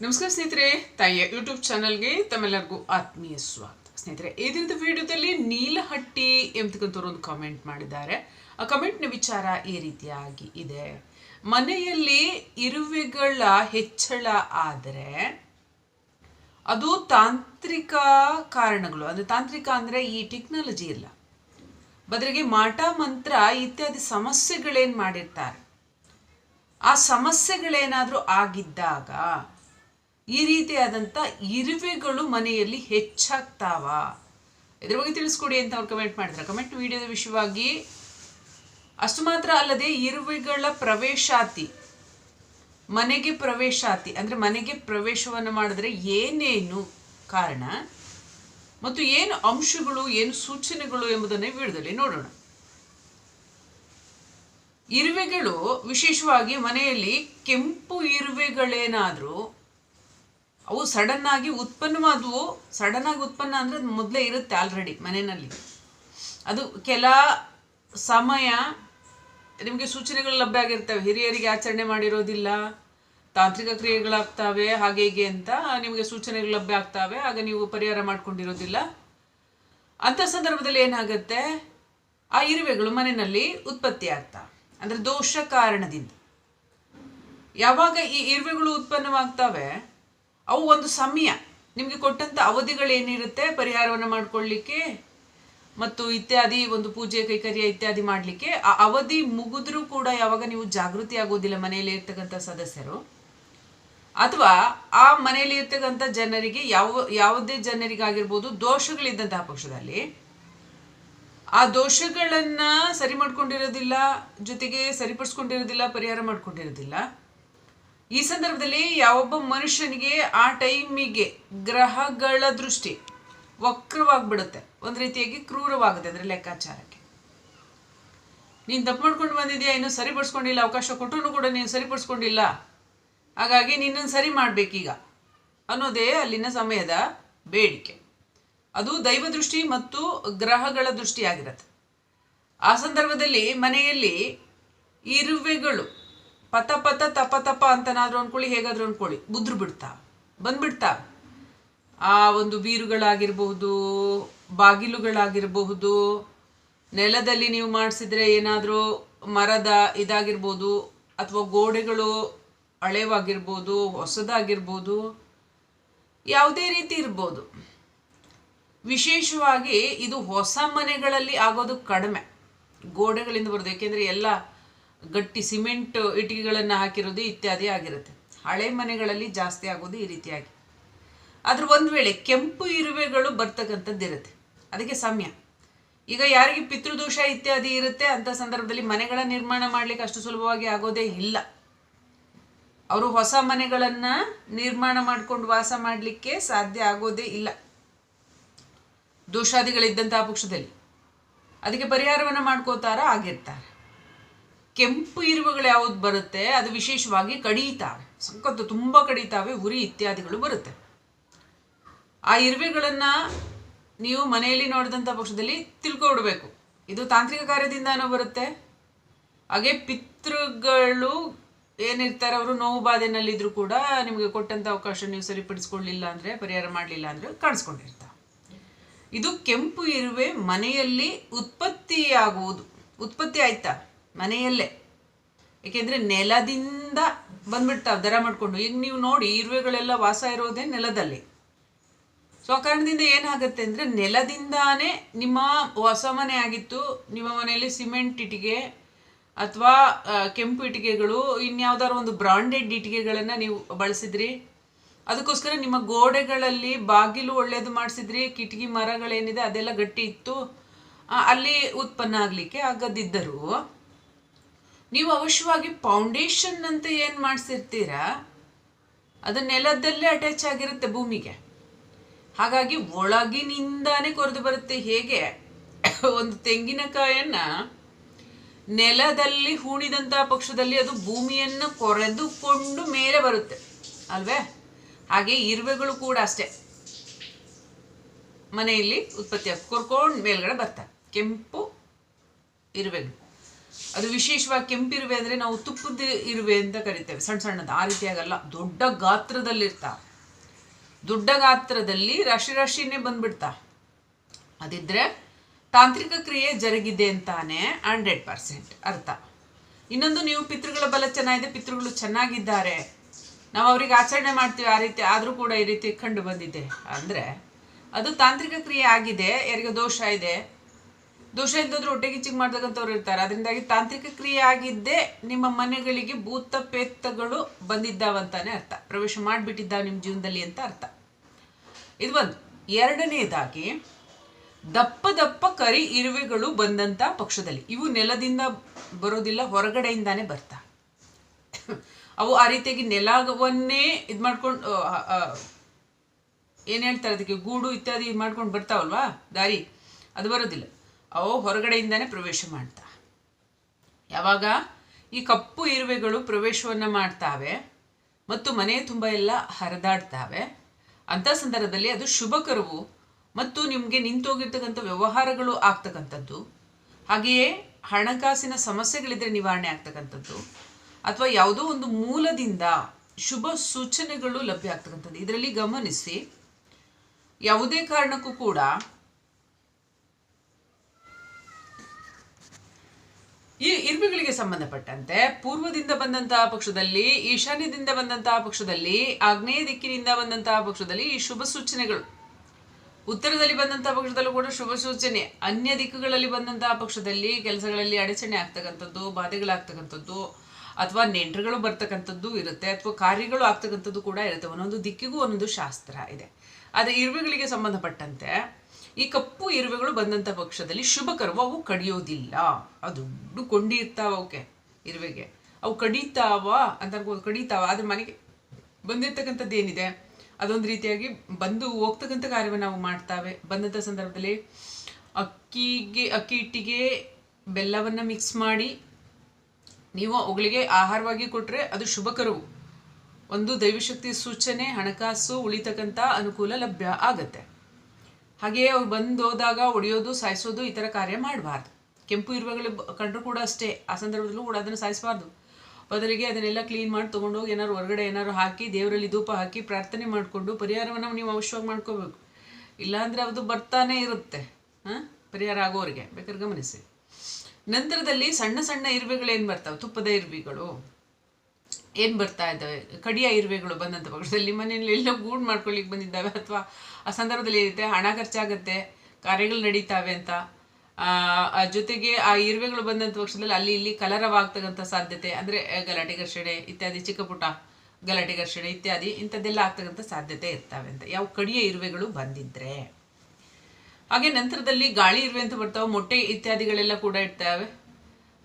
ನಮಸ್ಕಾರ ಸ್ನೇಹಿತರೆ, ತಾಯಿಯ ಯೂಟ್ಯೂಬ್ ಚಾನಲ್ಗೆ ತಮ್ಮೆಲ್ಲರಿಗೂ ಆತ್ಮೀಯ ಸ್ವಾಗತ. ಸ್ನೇಹಿತರೆ, ಈ ದಿನದ ವಿಡಿಯೋದಲ್ಲಿ ನೀಲಹಟ್ಟಿ ಎಂಬತಕ್ಕಂಥವ್ರು ಒಂದು ಕಾಮೆಂಟ್ ಮಾಡಿದ್ದಾರೆ. ಆ ಕಮೆಂಟ್ನ ವಿಚಾರ ಈ ರೀತಿಯಾಗಿ ಇದೆ. ಮನೆಯಲ್ಲಿ ಇರುವೆಗಳ ಹೆಚ್ಚಳ ಆದರೆ ಅದು ತಾಂತ್ರಿಕ ಕಾರಣಗಳು. ಅಂದರೆ ತಾಂತ್ರಿಕ ಅಂದರೆ ಈ ಟೆಕ್ನಾಲಜಿ ಇಲ್ಲ. ಬದಲಿಗೆ ಮಾಟ, ಮಂತ್ರ ಇತ್ಯಾದಿ ಸಮಸ್ಯೆಗಳೇನು ಮಾಡಿರ್ತಾರೆ? ಆ ಸಮಸ್ಯೆಗಳೇನಾದರೂ ಆಗಿದ್ದಾಗ ಈ ರೀತಿಯಾದಂಥ ಇರುವೆಗಳು ಮನೆಯಲ್ಲಿ ಹೆಚ್ಚಾಗ್ತಾವ. ಇದ್ರ ಬಗ್ಗೆ ತಿಳಿಸ್ಕೊಡಿ ಅಂತ ಅವ್ರು ಕಮೆಂಟ್ ಮಾಡಿದ್ದಾರೆ ಕಮೆಂಟ್ ವಿಡಿಯೋದ ವಿಷಯವಾಗಿ ಅಷ್ಟು ಮಾತ್ರ ಅಲ್ಲದೆ ಇರುವೆಗಳ ಪ್ರವೇಶಾತಿ, ಮನೆಗೆ ಪ್ರವೇಶಾತಿ, ಅಂದರೆ ಮನೆಗೆ ಪ್ರವೇಶವನ್ನು ಮಾಡಿದ್ರೆ ಏನೇನು ಕಾರಣ ಮತ್ತು ಏನು ಅಂಶಗಳು, ಏನು ಸೂಚನೆಗಳು ಎಂಬುದನ್ನು ವಿಡಿಯೋದಲ್ಲಿ ನೋಡೋಣ. ಇರುವೆಗಳು ವಿಶೇಷವಾಗಿ ಮನೆಯಲ್ಲಿ ಕೆಂಪು ಇರುವೆಗಳೇನಾದರೂ ಅವು ಸಡನ್ ಆಗಿ ಉತ್ಪನ್ನವಾದವು ಆಗಿ ಉತ್ಪನ್ನ ಅಂದರೆ ಅದು ಮೊದಲೇ ಇರುತ್ತೆ ಆಲ್ರೆಡಿ ಮನೆಯಲ್ಲಿ. ಅದು ಕೆಲ ಸಮಯ ನಿಮಗೆ ಸೂಚನೆಗಳು ಲಭ್ಯ ಆಗಿರ್ತವೆ. ಹಿರಿಯರಿಗೆ ಆಚರಣೆ ಮಾಡಿರೋದಿಲ್ಲ, ತಾಂತ್ರಿಕ ಕ್ರಿಯೆಗಳಾಗ್ತವೆ, ಹಾಗೆ ಹೀಗೆ ಅಂತ ನಿಮಗೆ ಸೂಚನೆಗಳು ಲಭ್ಯ ಆಗ್ತಾವೆ. ಆಗ ನೀವು ಪರಿಹಾರ ಮಾಡ್ಕೊಂಡಿರೋದಿಲ್ಲ. ಅಂಥ ಸಂದರ್ಭದಲ್ಲಿ ಏನಾಗುತ್ತೆ? ಆ ಇರುವೆಗಳು ಮನೆಯಲ್ಲಿ ಉತ್ಪತ್ತಿ ಆಗ್ತಾವೆ ಅಂದರೆ ದೋಷ ಕಾರಣದಿಂದ. ಯಾವಾಗ ಈ ಇರುವೆಗಳು ಉತ್ಪನ್ನವಾಗ್ತವೆ? ಅವು ಒಂದು ಸಮಯ. ನಿಮಗೆ ಕೊಟ್ಟಂಥ ಅವಧಿಗಳೇನಿರುತ್ತೆ? ಪರಿಹಾರವನ್ನು ಮಾಡ್ಕೊಳ್ಳಿಕ್ಕೆ ಮತ್ತು ಇತ್ಯಾದಿ, ಒಂದು ಪೂಜೆ, ಕೈಕರ್ಯ ಇತ್ಯಾದಿ ಮಾಡಲಿಕ್ಕೆ. ಆ ಅವಧಿ ಮುಗಿದ್ರೂ ಕೂಡ ಯಾವಾಗ ನೀವು ಜಾಗೃತಿ ಆಗೋದಿಲ್ಲ ಮನೆಯಲ್ಲಿ ಇರ್ತಕ್ಕಂಥ ಸದಸ್ಯರು. ಅಥವಾ ಆ ಮನೆಯಲ್ಲಿ ಇರ್ತಕ್ಕಂಥ ಜನರಿಗೆ ಯಾವ, ಯಾವುದೇ ಜನರಿಗಾಗಿರ್ಬೋದು ದೋಷಗಳಿದ್ದಂತಹ ಪಕ್ಷದಲ್ಲಿ ಆ ದೋಷಗಳನ್ನ ಸರಿ ಮಾಡ್ಕೊಂಡಿರೋದಿಲ್ಲ ಜೊತೆಗೆ ಸರಿಪಡಿಸ್ಕೊಂಡಿರೋದಿಲ್ಲ, ಪರಿಹಾರ ಮಾಡ್ಕೊಂಡಿರೋದಿಲ್ಲ. ಈ ಸಂದರ್ಭದಲ್ಲಿ ಯಾವೊಬ್ಬ ಮನುಷ್ಯನಿಗೆ ಆ ಟೈಮಿಗೆ ಗ್ರಹಗಳ ದೃಷ್ಟಿ ವಕ್ರವಾಗ್ಬಿಡುತ್ತೆ. ಒಂದು ರೀತಿಯಾಗಿ ಕ್ರೂರವಾಗುತ್ತೆ ಅಂದರೆ ಲೆಕ್ಕಾಚಾರಕ್ಕೆ. ನೀನು ತಪ್ಪು ಮಾಡ್ಕೊಂಡು ಬಂದಿದೆಯಾ? ಇನ್ನೂ ಸರಿಪಡಿಸ್ಕೊಂಡಿಲ್ಲ. ಅವಕಾಶ ಕೊಟ್ಟರು ಕೂಡ ನೀನು ಸರಿಪಡಿಸ್ಕೊಂಡಿಲ್ಲ. ಹಾಗಾಗಿ ನಿನ್ನನ್ನು ಸರಿ ಮಾಡಬೇಕೀಗ. ಅನ್ನೋದೇ ಅಲ್ಲಿನ ಸಮಯದ ಬೇಡಿಕೆ. ಅದು ದೈವ ದೃಷ್ಟಿ ಮತ್ತು ಗ್ರಹಗಳ ದೃಷ್ಟಿಯಾಗಿರುತ್ತೆ. ಆ ಸಂದರ್ಭದಲ್ಲಿ ಮನೆಯಲ್ಲಿ ಇರುವೆಗಳು ಪತ ಪತ ತಪ ತಪ ಅಂತನಾದ್ರೂ ಅನ್ಕೊಳ್ಳಿ, ಹೇಗಾದ್ರೂ ಅನ್ಕೊಳ್ಳಿ. ಬುದ್ರು ಬಿಡ್ತಾ, ಬಂದ್ಬಿಡ್ತಾ. ಆ ಒಂದು ಬೀರುಗಳಾಗಿರಬಹುದು, ಬಾಗಿಲುಗಳಾಗಿರಬಹುದು, ನೆಲದಲ್ಲಿ ನೀವು ಮಾಡಿಸಿದ್ರೆ ಏನಾದರೂ ಮರದ ಇದಾಗಿರ್ಬೋದು, ಅಥವಾ ಗೋಡೆಗಳು ಹಳೆವಾಗಿರ್ಬೋದು, ಹೊಸದಾಗಿರ್ಬೋದು, ಯಾವುದೇ ರೀತಿ ಇರ್ಬೋದು. ವಿಶೇಷವಾಗಿ ಇದು ಹೊಸ ಮನೆಗಳಲ್ಲಿ ಆಗೋದು ಕಡಿಮೆ. ಗೋಡೆಗಳಿಂದ ಬರೋದು, ಏಕೆಂದರೆ ಎಲ್ಲ ಗಟ್ಟಿ ಸಿಮೆಂಟ್ ಇಟ್ಟಿಗೆಗಳನ್ನು ಹಾಕಿರೋದು ಇತ್ಯಾದಿ ಆಗಿರುತ್ತೆ. ಹಳೆ ಮನೆಗಳಲ್ಲಿ ಜಾಸ್ತಿ ಆಗೋದು ಈ ರೀತಿಯಾಗಿ. ಅದ್ರ ಒಂದು ವೇಳೆ ಕೆಂಪು ಇರುವೆಗಳು ಬರ್ತಕ್ಕಂಥದ್ದು ಇರುತ್ತೆ. ಅದಕ್ಕೆ ಸಮಯ. ಈಗ ಯಾರಿಗೆ ಪಿತೃದೋಷ ಇತ್ಯಾದಿ ಇರುತ್ತೆ ಅಂಥ ಸಂದರ್ಭದಲ್ಲಿ ಮನೆಗಳ ನಿರ್ಮಾಣ ಮಾಡಲಿಕ್ಕೆ ಅಷ್ಟು ಸುಲಭವಾಗಿ ಆಗೋದೇ ಇಲ್ಲ. ಅವರು ಹೊಸ ಮನೆಗಳನ್ನು ನಿರ್ಮಾಣ ಮಾಡ್ಕೊಂಡು ವಾಸ ಮಾಡಲಿಕ್ಕೆ ಸಾಧ್ಯ ಆಗೋದೇ ಇಲ್ಲ. ದೋಷಾದಿಗಳಿದ್ದಂತಹ ಪಕ್ಷದಲ್ಲಿ. ಅದಕ್ಕೆ ಪರಿಹಾರವನ್ನು ಮಾಡ್ಕೋತಾರ, ಆಗಿರ್ತಾರೆ. ಕೆಂಪು ಇರುವೆಗಳು ಯಾವುದು ಬರುತ್ತೆ, ಅದು ವಿಶೇಷವಾಗಿ ಕಡಿತಾವೆ. ಸಂಕತ್ತು ತುಂಬ ಕಡಿತಾವೆ, ಉರಿ ಇತ್ಯಾದಿಗಳು ಬರುತ್ತೆ. ಆ ಇರುವೆಗಳನ್ನು ನೀವು ಮನೆಯಲ್ಲಿ ನೋಡಿದಂಥ ಪಕ್ಷದಲ್ಲಿ ತಿಳ್ಕೊಬಿಡ್ಬೇಕು ಇದು ತಾಂತ್ರಿಕ ಕಾರ್ಯದಿಂದನೂ ಬರುತ್ತೆ. ಹಾಗೆ ಪಿತೃಗಳು ಏನಿರ್ತಾರೆ, ಅವರು ನೋವು ಬಾಧೆನಲ್ಲಿದ್ದರೂ ಕೂಡ ನಿಮಗೆ ಕೊಟ್ಟಂಥ ಅವಕಾಶ ನೀವು ಸರಿಪಡಿಸ್ಕೊಳ್ಳಿಲ್ಲ ಅಂದರೆ, ಪರಿಹಾರ ಮಾಡಲಿಲ್ಲ ಅಂದರೆ ಕಾಣಿಸ್ಕೊಂಡಿರ್ತಾವೆ. ಇದು ಕೆಂಪು ಇರುವೆ ಮನೆಯಲ್ಲಿ ಉತ್ಪತ್ತಿಯಾಗುವುದು, ಉತ್ಪತ್ತಿ ಆಯ್ತಾ? ಮನೆಯಲ್ಲೇ. ಏಕೆಂದರೆ ನೆಲದಿಂದ ಬಂದ್ಬಿಡ್ತಾವೆ ದರ ಮಾಡಿಕೊಂಡು. ಈಗ ನೀವು ನೋಡಿ ಇರುವೆಗಳೆಲ್ಲ ವಾಸ ಇರೋದೇ ನೆಲದಲ್ಲಿ. ಸೊ ಆ ಕಾರಣದಿಂದ ಏನಾಗುತ್ತೆ ಅಂದರೆ ನೆಲದಿಂದಾನೇ ನಿಮ್ಮ ಹೊಸ ಮನೆ ಆಗಿತ್ತು, ನಿಮ್ಮ ಮನೆಯಲ್ಲಿ ಸಿಮೆಂಟ್ ಇಟ್ಟಿಗೆ ಅಥವಾ ಕೆಂಪು ಇಟ್ಟಿಗೆಗಳು, ಇನ್ಯಾವುದಾದ್ರು ಒಂದು ಬ್ರಾಂಡೆಡ್ ಇಟ್ಟಿಗೆಗಳನ್ನು ನೀವು ಬಳಸಿದ್ರಿ. ಅದಕ್ಕೋಸ್ಕರ ನಿಮ್ಮ ಗೋಡೆಗಳಲ್ಲಿ ಬಾಗಿಲು ಒಳ್ಳೆಯದು ಮಾಡಿಸಿದ್ರಿ, ಕಿಟಕಿ ಮರಗಳೇನಿದೆ ಅದೆಲ್ಲ ಗಟ್ಟಿ ಇತ್ತು. ಅಲ್ಲಿ ಉತ್ಪನ್ನ ಆಗಲಿಕ್ಕೆ ಆಗದಿದ್ದರೂ ನೀವು ಅವಶ್ಯವಾಗಿ ಫೌಂಡೇಶನ್ ಅಂತ ಏನು ಮಾಡಿಸಿರ್ತೀರ, ಅದು ನೆಲದಲ್ಲೇ ಅಟ್ಯಾಚ್ ಆಗಿರುತ್ತೆ ಭೂಮಿಗೆ. ಹಾಗಾಗಿ ಒಳಗಿನಿಂದಾನೇ ಕೊರೆದು ಬರುತ್ತೆ. ಹೇಗೆ? ಒಂದು ತೆಂಗಿನಕಾಯನ್ನ ನೆಲದಲ್ಲಿ ಹೂಣಿದಂಥ ಪಕ್ಷದಲ್ಲಿ ಅದು ಭೂಮಿಯನ್ನು ಕೊರೆದುಕೊಂಡು ಮೇಲೆ ಬರುತ್ತೆ. ಅಲ್ವೇ? ಹಾಗೆ ಇರುವೆಗಳು ಕೂಡ ಅಷ್ಟೇ. ಮನೆಯಲ್ಲಿ ಉತ್ಪತ್ತಿ ಕೊರ್ಕೊಂಡು ಮೇಲ್ಗಡೆ ಬರ್ತಾರೆ. ಕೆಂಪು ಇರುವೆಗಳು. ಅದು ವಿಶೇಷವಾಗಿ ಕೆಂಪಿರುವೆ ಅಂದರೆ ನಾವು ತುಪ್ಪದ ಇರುವೆ ಅಂತ ಕರಿತೇವೆ. ಸಣ್ಣ ಸಣ್ಣದು ಆ ರೀತಿಯಾಗಲ್ಲ. ದೊಡ್ಡ ಗಾತ್ರದಲ್ಲಿರ್ತಾ. ದೊಡ್ಡ ಗಾತ್ರದಲ್ಲಿ ರಾಶಿ ರಾಶಿನೇ ಬಂದ್ಬಿಡ್ತಾ. ಅದಿದ್ರೆ ತಾಂತ್ರಿಕ ಕ್ರಿಯೆ ಜರುಗಿದೆ ಅಂತಾನೆ ಹಂಡ್ರೆಡ್ ಪರ್ಸೆಂಟ್ ಅರ್ಥ. ಇನ್ನೊಂದು ನೀವು ಪಿತೃಗಳ ಬಲ ಚೆನ್ನಾಗಿದೆ, ಪಿತೃಗಳು ಚೆನ್ನಾಗಿದ್ದಾರೆ. ನಾವು ಅವ್ರಿಗೆ ಆಚರಣೆ ಮಾಡ್ತೀವಿ, ಆ ರೀತಿ ಆದರೂ ಕೂಡ ಈ ರೀತಿ ಕಂಡು ಬಂದಿದೆ. ಅಂದರೆ ಅದು ತಾಂತ್ರಿಕ ಕ್ರಿಯೆ ಆಗಿದೆ, ಯಾರಿಗೆ ದೋಷ ಇದೆ. ದೋಷ ಹೊಟ್ಟೆ ಕಿಚ್ಚಿಗ್ ಮಾಡ್ತಕ್ಕಂಥವ್ರು ಇರ್ತಾರೆ. ಅದರಿಂದಾಗಿ ತಾಂತ್ರಿಕ ಕ್ರಿಯೆ ಆಗಿದ್ದೇ ನಿಮ್ಮ ಮನೆಗಳಿಗೆ ಭೂತ ಪೇತಗಳು ಬಂದಿದ್ದಾವಂತಾನೆ ಅರ್ಥ. ಪ್ರವೇಶ ಮಾಡಿಬಿಟ್ಟಿದ್ದಾವೆ ನಿಮ್ಮ ಜೀವನದಲ್ಲಿ ಅಂತ ಅರ್ಥ. ಇದು ಒಂದು. ಎರಡನೇದಾಗಿ, ದಪ್ಪ ದಪ್ಪ ಕರಿ ಇರುವೆಗಳು ಬಂದಂಥ ಪಕ್ಷದಲ್ಲಿ. ಇವು ನೆಲದಿಂದ ಬರೋದಿಲ್ಲ, ಹೊರಗಡೆಯಿಂದಾನೆ ಬರ್ತಾ. ಅವು ಆ ರೀತಿಯಾಗಿ ನೆಲವನ್ನೇ ಇದು ಮಾಡ್ಕೊಂಡು ಏನು ಹೇಳ್ತಾರೆ ಅದಕ್ಕೆ? ಗೂಡು ಇತ್ಯಾದಿ ಇದು ಮಾಡ್ಕೊಂಡು ಬರ್ತಾವಲ್ವಾ? ದಾರಿ. ಅದು ಬರೋದಿಲ್ಲ. ಅವು ಹೊರಗಡೆಯಿಂದನೇ ಪ್ರವೇಶ ಮಾಡ್ತಾ. ಯಾವಾಗ ಈ ಕಪ್ಪು ಇರುವೆಗಳು ಪ್ರವೇಶವನ್ನು ಮಾಡ್ತಾವೆ ಮತ್ತು ಮನೆ ತುಂಬ ಎಲ್ಲ ಹರಿದಾಡ್ತಾವೆ ಅಂಥ ಸಂದರ್ಭದಲ್ಲಿ ಅದು ಶುಭಕರವು ಮತ್ತು ನಿಮಗೆ ನಿಂತೋಗಿರ್ತಕ್ಕಂಥ ವ್ಯವಹಾರಗಳು ಆಗ್ತಕ್ಕಂಥದ್ದು. ಹಾಗೆಯೇ ಹಣಕಾಸಿನ ಸಮಸ್ಯೆಗಳಿದ್ರೆ ನಿವಾರಣೆ ಆಗ್ತಕ್ಕಂಥದ್ದು ಅಥವಾ ಯಾವುದೋ ಒಂದು ಮೂಲದಿಂದ ಶುಭ ಸೂಚನೆಗಳು ಲಭ್ಯ ಆಗ್ತಕ್ಕಂಥದ್ದು. ಇದರಲ್ಲಿ ಗಮನಿಸಿ ಯಾವುದೇ ಕಾರಣಕ್ಕೂ ಕೂಡ ಈ ಇರುವೆಗಳಿಗೆ ಸಂಬಂಧಪಟ್ಟಂತೆ ಪೂರ್ವದಿಂದ ಬಂದಂತಹ ಪಕ್ಷದಲ್ಲಿ, ಈಶಾನ್ಯದಿಂದ ಬಂದಂತಹ ಪಕ್ಷದಲ್ಲಿ, ಆಗ್ನೇಯ ದಿಕ್ಕಿನಿಂದ ಬಂದಂತಹ ಪಕ್ಷದಲ್ಲಿ ಈ ಶುಭ ಸೂಚನೆಗಳು. ಉತ್ತರದಲ್ಲಿ ಬಂದಂತಹ ಪಕ್ಷದಲ್ಲೂ ಕೂಡ ಶುಭ ಸೂಚನೆ. ಅನ್ಯ ದಿಕ್ಕುಗಳಲ್ಲಿ ಬಂದಂತಹ ಪಕ್ಷದಲ್ಲಿ ಕೆಲಸಗಳಲ್ಲಿ ಅಡಚಣೆ ಆಗ್ತಕ್ಕಂಥದ್ದು, ಬಾಧೆಗಳಾಗ್ತಕ್ಕಂಥದ್ದು, ಅಥವಾ ನೆಂಟರುಗಳು ಬರ್ತಕ್ಕಂಥದ್ದು ಇರುತ್ತೆ, ಅಥವಾ ಕಾರ್ಯಗಳು ಆಗ್ತಕ್ಕಂಥದ್ದು ಕೂಡ ಇರುತ್ತೆ. ಒಂದೊಂದು ದಿಕ್ಕಿಗೂ ಒಂದೊಂದು ಶಾಸ್ತ್ರ ಇದೆ. ಆದರೆ ಇರುವೆಗಳಿಗೆ ಸಂಬಂಧಪಟ್ಟಂತೆ ಈ ಕಪ್ಪು ಇರುವೆಗಳು ಬಂದಂಥ ಪಕ್ಷದಲ್ಲಿ ಶುಭಕರವು ಅವು ಕಡಿಯೋದಿಲ್ಲ. ಅದು ದುಡ್ಡು ಕೊಂಡಿ ಇರ್ತಾವ ಅವಕ್ಕೆ ಇರುವೆಗೆ. ಅವು ಕಡಿತಾವ ಅಂತ ಅನ್ಬೋದು ಕಡಿತಾವ. ಆದರೆ ಮನೆಗೆ ಬಂದಿರ್ತಕ್ಕಂಥದ್ದು ಏನಿದೆ? ಅದೊಂದು ರೀತಿಯಾಗಿ ಬಂದು ಹೋಗ್ತಕ್ಕಂಥ ಕಾರ್ಯವನ್ನು ನಾವು ಮಾಡ್ತಾವೆ. ಬಂದಂಥ ಸಂದರ್ಭದಲ್ಲಿ ಅಕ್ಕಿಗೆ, ಅಕ್ಕಿ ಹಿಟ್ಟಿಗೆ ಬೆಲ್ಲವನ್ನು ಮಿಕ್ಸ್ ಮಾಡಿ ನೀವು ಅವುಗಳಿಗೆ ಆಹಾರವಾಗಿ ಕೊಟ್ಟರೆ ಅದು ಶುಭಕರವು ಒಂದು ದೈವಶಕ್ತಿ ಸೂಚನೆ, ಹಣಕಾಸು ಉಳಿತಕ್ಕಂಥ ಅನುಕೂಲ ಲಭ್ಯ ಆಗತ್ತೆ. ಹಾಗೆಯೇ ಅವ್ರು ಬಂದು ಹೋದಾಗ ಹೊಡೆಯೋದು ಸಾಯಿಸೋದು ಈ ಥರ ಕಾರ್ಯ ಮಾಡಬಾರ್ದು. ಕೆಂಪು ಇರುವಾಗಲೇ ಕಂಡ್ರೂ ಕೂಡ ಅಷ್ಟೇ, ಆ ಸಂದರ್ಭದಲ್ಲೂ ಕೂಡ ಅದನ್ನು ಸಾಯಿಸಬಾರ್ದು. ಬದಲಿಗೆ ಅದನ್ನೆಲ್ಲ ಕ್ಲೀನ್ ಮಾಡಿ ತೊಗೊಂಡೋಗಿ ಏನಾದ್ರು ಹೊರಗಡೆ ಏನಾದ್ರು ಹಾಕಿ, ದೇವರಲ್ಲಿ ಧೂಪ ಹಾಕಿ ಪ್ರಾರ್ಥನೆ ಮಾಡಿಕೊಂಡು ಪರಿಹಾರವನ್ನು ನೀವು ಅವಶ್ಯವಾಗಿ ಮಾಡ್ಕೋಬೇಕು. ಇಲ್ಲಾಂದರೆ ಅದು ಬರ್ತಾನೆ ಇರುತ್ತೆ, ಹಾಂ? ಪರಿಹಾರ ಆಗೋರಿಗೆ ಬೇಕಾದ್ರೆ ಗಮನಿಸಿ. ನಂತರದಲ್ಲಿ ಸಣ್ಣ ಸಣ್ಣ ಇರುವೆಗಳು ಏನು ಬರ್ತಾವೆ? ತುಪ್ಪದ ಇರುವೆಗಳು. ಏನು ಬರ್ತಾ ಇದ್ದಾವೆ ಕಡಿಯ ಇರುವೆಗಳು ಬಂದಂಥ ಪಕ್ಷದಲ್ಲಿ ಮನೆಯಲ್ಲಿ ಎಲ್ಲ ಗೂಡು ಮಾಡ್ಕೊಳ್ಳಿಕ್ಕೆ ಬಂದಿದ್ದಾವೆ. ಅಥವಾ ಆ ಸಂದರ್ಭದಲ್ಲಿ ಏನಿದೆ? ಹಣ ಖರ್ಚಾಗುತ್ತೆ, ಕಾರ್ಯಗಳು ನಡೀತಾವೆ ಅಂತ. ಜೊತೆಗೆ ಆ ಇರುವೆಗಳು ಬಂದಂಥ ಪಕ್ಷದಲ್ಲಿ ಅಲ್ಲಿ ಇಲ್ಲಿ ಕಲರವಾಗ್ತಕ್ಕಂಥ ಸಾಧ್ಯತೆ, ಅಂದರೆ ಗಲಾಟೆ ಘರ್ಷಣೆ ಇತ್ಯಾದಿ ಚಿಕ್ಕ ಪುಟ್ಟ ಗಲಾಟೆ ಘರ್ಷಣೆ ಇತ್ಯಾದಿ ಇಂಥದ್ದೆಲ್ಲ ಆಗ್ತಕ್ಕಂಥ ಸಾಧ್ಯತೆ ಇರ್ತಾವೆ ಅಂತ. ಯಾವ ಕಡಿಯ ಇರುವೆಗಳು ಬಂದಿದ್ರೆ. ಹಾಗೆ ನಂತರದಲ್ಲಿ ಗಾಳಿ ಇರುವೆ ಅಂತ ಬರ್ತಾವೆ, ಮೊಟ್ಟೆ ಇತ್ಯಾದಿಗಳೆಲ್ಲ ಕೂಡ ಇರ್ತವೆ.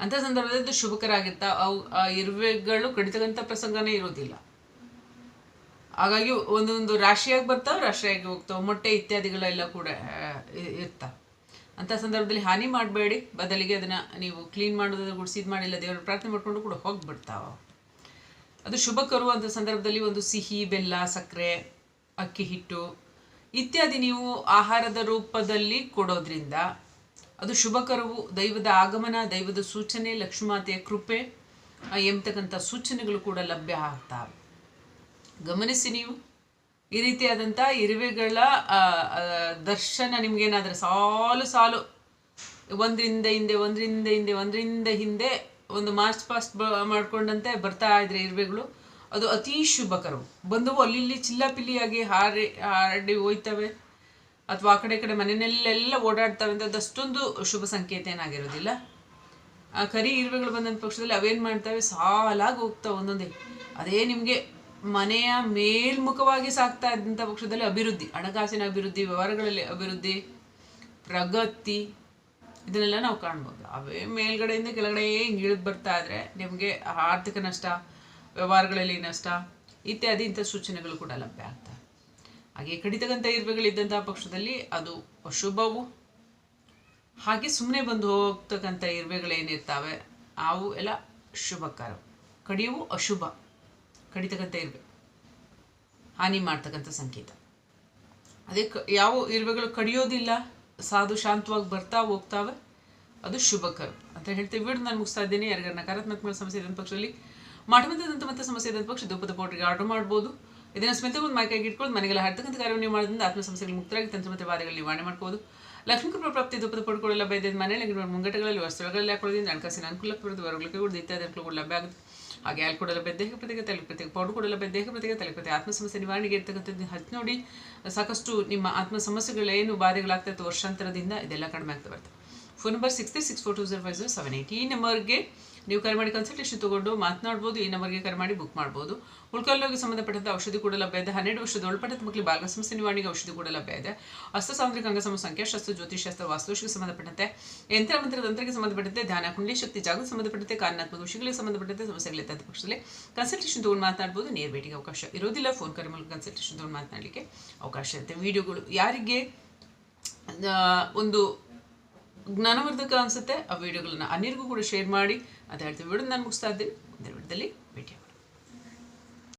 ಅಂಥ ಸಂದರ್ಭದಲ್ಲಿ ಆಗಿತ್ತ ಅವು, ಆ ಇರುವೆಗಳು ಕಡಿತಕ್ಕಂಥ ಪ್ರಸಂಗನೇ ಇರೋದಿಲ್ಲ ಹಾಗಾಗಿ ಒಂದೊಂದು ರಾಶಿಯಾಗಿ ಬರ್ತಾವೆ, ರಾಶಿಯಾಗಿ ಹೋಗ್ತಾವೆ, ಮೊಟ್ಟೆ ಇತ್ಯಾದಿಗಳೆಲ್ಲ ಕೂಡ ಇರ್ತಾವೆ. ಅಂಥ ಸಂದರ್ಭದಲ್ಲಿ ಹಾನಿ ಮಾಡಬೇಡಿ, ಬದಲಿಗೆ ಅದನ್ನು ನೀವು ಕ್ಲೀನ್ ಮಾಡೋದು ಗುಡಿಸಿದ್ ಮಾಡಿಲ್ಲ ದೇವರ ಪ್ರಾರ್ಥನೆ ಮಾಡಿಕೊಂಡು ಕೂಡ ಹೋಗಿಬಿಡ್ತಾವೆ ಅದು ಶುಭಕರು ಅಂತ ಸಂದರ್ಭದಲ್ಲಿ ಒಂದು ಸಿಹಿ, ಬೆಲ್ಲ, ಸಕ್ಕರೆ, ಅಕ್ಕಿ ಹಿಟ್ಟು ಇತ್ಯಾದಿ ನೀವು ಆಹಾರದ ರೂಪದಲ್ಲಿ ಕೊಡೋದ್ರಿಂದ ಅದು ಶುಭಕರವು ದೈವದ ಆಗಮನ, ದೈವದ ಸೂಚನೆ ಲಕ್ಷ್ಮಾತೆಯ ಕೃಪೆ ಎಂಬತಕ್ಕಂಥ ಸೂಚನೆಗಳು ಕೂಡ ಲಭ್ಯ ಆಗ್ತಾವೆ ಗಮನಿಸಿ ನೀವು, ಈ ರೀತಿಯಾದಂಥ ಇರುವೆಗಳ ದರ್ಶನ ನಿಮಗೇನಾದರೆ ಸಾಲು ಸಾಲು, ಒಂದರಿಂದ ಹಿಂದೆ ಒಂದರಿಂದ ಹಿಂದೆ ಒಂದರಿಂದ ಹಿಂದೆ ಒಂದು ಮಾರ್ಚ್ ಪಾಸ್ಟ್ ಬ, ಮಾಡ್ಕೊಂಡಂತೆ ಬರ್ತಾ ಇದ್ರೆ ಇರುವೆಗಳು, ಅದು ಅತೀ ಶುಭಕರವು ಬಂದವು ಅಲ್ಲಿ ಚಿಲ್ಲಾಪಿಲ್ಲಿಯಾಗಿ ಹಾರಿ, ಹಾರಡಿ ಹೋಯ್ತವೆ. ಅಥವಾ ಆ ಕಡೆ ಕಡೆ ಮನೆಯಲ್ಲೆಲ್ಲ ಓಡಾಡ್ತವೆ ಅದಷ್ಟೊಂದು ಶುಭ ಸಂಕೇತ ಏನಾಗಿರೋದಿಲ್ಲ. ಆ ಕರಿ ಇರುವೆಗಳು ಬಂದಂಥ ಪಕ್ಷದಲ್ಲಿ ಅವೇನು ಮಾಡ್ತವೆ? ಸಾಲಾಗಿ ಹೋಗ್ತಾವೆ ಒಂದೊಂದೇ. ಅದೇ ನಿಮಗೆ ಮನೆಯ ಮೇಲ್ಮುಖವಾಗಿ ಸಾಕ್ತಾ ಇದ್ದಂಥ ಪಕ್ಷದಲ್ಲಿ ಅಭಿವೃದ್ಧಿ, ಹಣಕಾಸಿನ ಅಭಿವೃದ್ಧಿ, ವ್ಯವಹಾರಗಳಲ್ಲಿ ಅಭಿವೃದ್ಧಿ, ಪ್ರಗತಿ, ಇದನ್ನೆಲ್ಲ ನಾವು ಕಾಣ್ಬೋದು. ಅವೇ ಮೇಲ್ಗಡೆಯಿಂದ ಕೆಳಗಡೆ ಹಿಂಗೆ ಇಳಿದು ಬರ್ತಾ ಇದ್ರೆ ನಿಮಗೆ ಆರ್ಥಿಕ ನಷ್ಟ, ವ್ಯವಹಾರಗಳಲ್ಲಿ ನಷ್ಟ, ಇತ್ಯಾದಿ ಇಂಥ ಸೂಚನೆಗಳು ಕೂಡ ಲಭ್ಯ ಆಗ್ತವೆ ಹಾಗೆ ಕಡಿತಕ್ಕಂಥ ಇರುವೆಗಳಿದ್ದಂಥ ಪಕ್ಷದಲ್ಲಿ ಅದು ಅಶುಭವು. ಹಾಗೆ ಸುಮ್ಮನೆ ಬಂದು ಹೋಗ್ತಕ್ಕಂಥ ಇರುವೆಗಳೇನಿರ್ತಾವೆ ಅವು ಎಲ್ಲ ಶುಭಕರ. ಕಡಿಯುವು ಅಶುಭ, ಕಡಿತಕ್ಕಂಥ ಇರುವೆ. ಹಾನಿ ಮಾಡ್ತಕ್ಕಂಥ ಸಂಕೇತ. ಅದೇ ಕ, ಯಾವ ಇರುವೆಗಳು ಕಡಿಯೋದಿಲ್ಲ, ಸಾಧು ಶಾಂತವಾಗಿ ಬರ್ತಾ ಹೋಗ್ತಾವೆ, ಅದು ಶುಭಕರ ಅಂತ ಹೇಳ್ತೀವಿ ಬಿಡು ನಾನು ಮುಗಿಸ್ತಾ ಇದ್ದೀನಿ. ಯಾರಿಗಾರ ನಕಾರಾತ್ಮಕ ಸಮಸ್ಯೆ ಇದ್ದ ಪಕ್ಷದಲ್ಲಿ ಮಾಡಮಂತದಂತ ಮತ್ತೆ ಸಮಸ್ಯೆ ಇದ್ದ ಪಕ್ಷ ಧೂಪದ ಪೌಡ್ರಿಗೆ ಆರ್ಡರ್ ಮಾಡ್ಬೋದು. ಇದನ್ನು ಸ್ಮಿತ ಒಂದು ಮೈಕೈಗೆ ಇಟ್ಕೊಂಡು ಮನೆಗೆಲ್ಲ ಹರ್ತಕ್ಕಂಥ ಕಾರ್ಯವನ್ನು ನೀವು ಮಾಡೋದ್ರಿಂದ ಆತ್ಮ ಸಮಸ್ಯೆಗಳು ಮುಕ್ತರಾಗಿ ತಂತ್ರ ಮತ್ತು ಬಾಧೆಗಳು ನಿವಾರಣೆ ಮಾಡ್ಕೋದು ಲಕ್ಷ್ಮೀ ಕೃಪಾ ಪ್ರಾಪ್ತಿ ದುಪ್ಪದ ಪಡ್ಕೊಳ್ಳಲ್ಲ ಲಭ್ಯ ಮನೆಯಲ್ಲಿ ಮನೆಯಲ್ಲಿ ಮುಂಗಟಗಳಲ್ಲಿ ವಸ್ತುಗಳಲ್ಲಿ ಹಾಕೊಳ್ಳೋದ್ರಿಂದ ಹಣಕಾಸಿನ ಅನುಕೂಲ ಬರೋದು ಹೊರಗಳಿಗೆ ಕೂಡ ಇತ್ಯಾದಿ ಅನುಕೂಲಗಳು ಲಭ್ಯ ಆಗುತ್ತೆ. ಹಾಗೆ ಹಾಲು ಕೊಡಲ್ಲ ದೇಹ ಪ್ರತಿಗೆ ತಲೆ ಪ್ರತಿಗೆ ಪೌಡರ್ ಕೊಡಲ್ಲ ದೇಹ ಪ್ರತಿಗೆ ತಲೆ ಪ್ರತಿ ಆತ್ಮ ಸಮಸ್ಯೆ ನಿವಾರಣೆಗೆ ಇರ್ತಕ್ಕಂಥದ್ದು ಹತ್ತು ನೋಡಿ. ಸಾಕಷ್ಟು ನಿಮ್ಮ ಆತ್ಮ ಸಮಸ್ಯೆಗಳೇನು ಬಾಧೆಗಳಾಗ್ತಾ ವರ್ಷಾಂತರದಿಂದ ಇದೆಲ್ಲ ಕಡಿಮೆ ಆಗ್ತಾ ಬರ್ತದೆ phone number six three six four two zero five zero seven eight ಈ ನಂಬರ್ಗೆ ನೀವು ಕರೆ ಮಾಡಿ ಕನ್ಸಲ್ಟೇಷನ್ ತೊಗೊಂಡು ಮಾತನಾಡ್ಬೋದು, ಈ ನಂಬರ್ಗೆ ಕರೆ ಮಾಡಿ ಬುಕ್ ಮಾಡ್ಬೋದು. ಉಳ್ಕಲ್ಲೋಗಿ ಸಂಬಂಧಪಟ್ಟಂಥ ಔಷಧಿ ಕೂಡ ಲಭ್ಯ ಇದೆ. ಹನ್ನೆರಡು ವರ್ಷದ ಒಳಪಟ್ಟಂಥ ಮಕ್ಕಳಿಗೆ ಬಾಲ್ಯ ಸಮಸ್ಯೆ ನಿವಾರಣೆಗೆ ಔಷಧಿ ಕೂಡ ಲಭ್ಯ ಇದೆ. ಹಸ್ತ ಸಾಂದ್ರಿಕ ಅಂಗಸಮ ಸಂಖ್ಯಾಶಾಸ್ತ್ರ ಜ್ಯೋತಿಷಾಸ್ತ್ರ ವಾಸ್ತುಶಿಗೆ ಸಂಬಂಧಪಟ್ಟಂತೆ, ಯಂತ್ರ, ಮಂತ್ರ, ತಂತ್ರಕ್ಕೆ ಸಂಬಂಧಪಟ್ಟಂತೆ, ಧ್ಯಾನ ಕುಂಡಲಿ ಶಕ್ತಿ, ಜಾಗೃತಿ ಸಂಬಂಧಪಟ್ಟಂತೆ, ಕಾರಣಾತ್ಮಕ ವಿಷಯಗಳಿಗೆ ಸಂಬಂಧಪಟ್ಟಂತೆ ಸಮಸ್ಯೆಗಳ ಪಕ್ಷದಲ್ಲಿ. ಕನ್ಸಲ್ಟೇಷನ್ ತೊಗೊಂಡು ಮಾತನಾಡ್ಬೋದು, ನೇರ ಭೇಟಿಗೆ ಅವಕಾಶ ಇರೋದಿಲ್ಲ ಫೋನ್ ಕರೆ ಮೂಲಕ ಕನ್ಸಲ್ಟೇಷನ್ ತೊಗೊಂಡು ಮಾತನಾಡಲಿಕ್ಕೆ ಅವಕಾಶ ಇರುತ್ತೆ. ವಿಡಿಯೋಗಳು ಯಾರಿಗೆ ಒಂದು ಜ್ಞಾನವರ್ಧಕ ಅನಿಸುತ್ತೆ. ಆ ವಿಡಿಯೋಗಳನ್ನ ಅನ್ಯರಿಗೂ ಕೂಡ ಶೇರ್ ಮಾಡಿ. ಅಂತ ಹೇಳ್ತೀವಿ ವಿಡಿಯೋ ನಾನು ಮುಗಿಸ್ತಾ ಇದ್ದೀನಿ ಮುಂದಿನ ವಿಡಿಯೋದಲ್ಲಿ